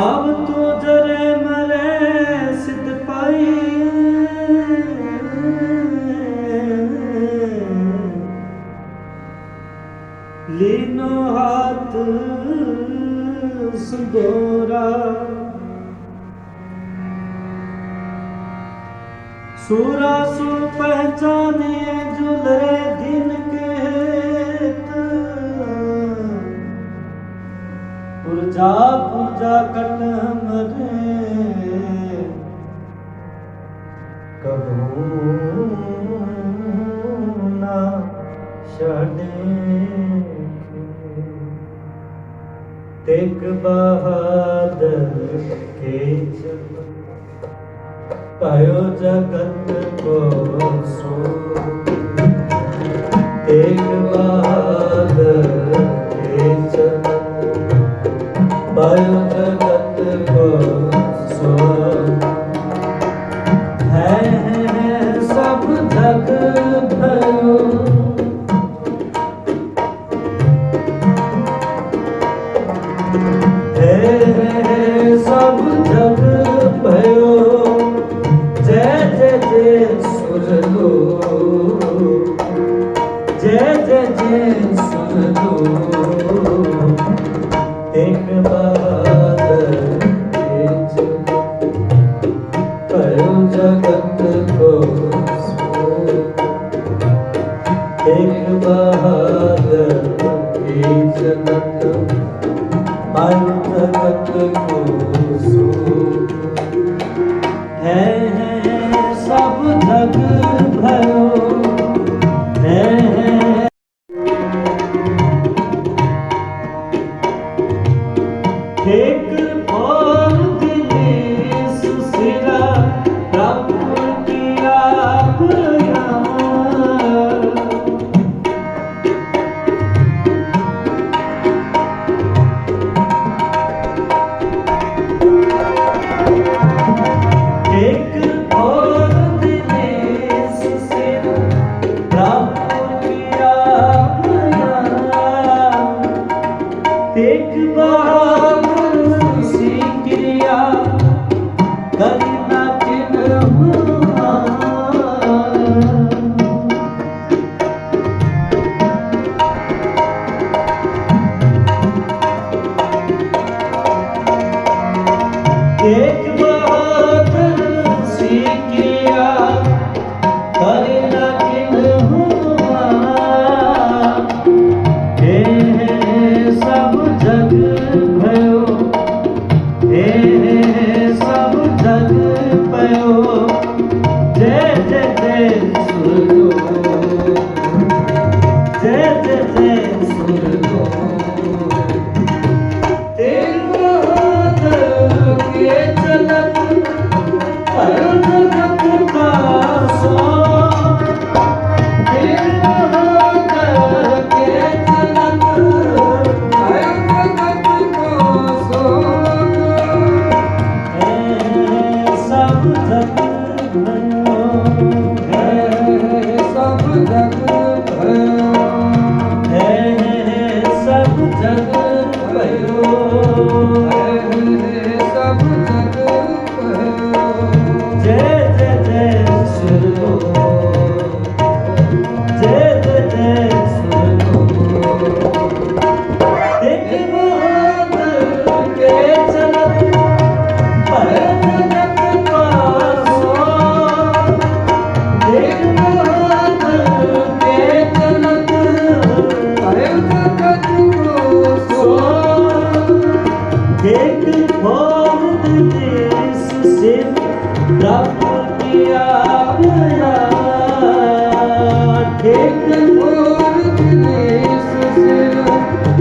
ਆਵ ਤੋ ਜਰੇ ਮਰੇ ਸਿੱਧ ਪਾਈ। ਲੀਨੋ ਹੱਥ ਸੁਗੋਰਾ। ਸੂਰਾ ਸੋ ਪਹਿਚਾਨੇ ਜੁਲਰੇ ਦਿਨ ਕੇ ਪੁਰਜਾ ਕਟ ਮਰੇ। ਕਬੂ ਨਾ ਛੜੇ ਤੇਗ ਬਹਾਦਰ ਪਾਇਓ ਜਗਤ ਕੋ ਇੱਕ ਬਹਾਦਰ ਕੀ ਜਗਤ ਮਨ ਜਗਤ ਕੋ ਸੋ ਹੈ ਹੈ ਸਭ ਧਗ ਭਇਓ Porque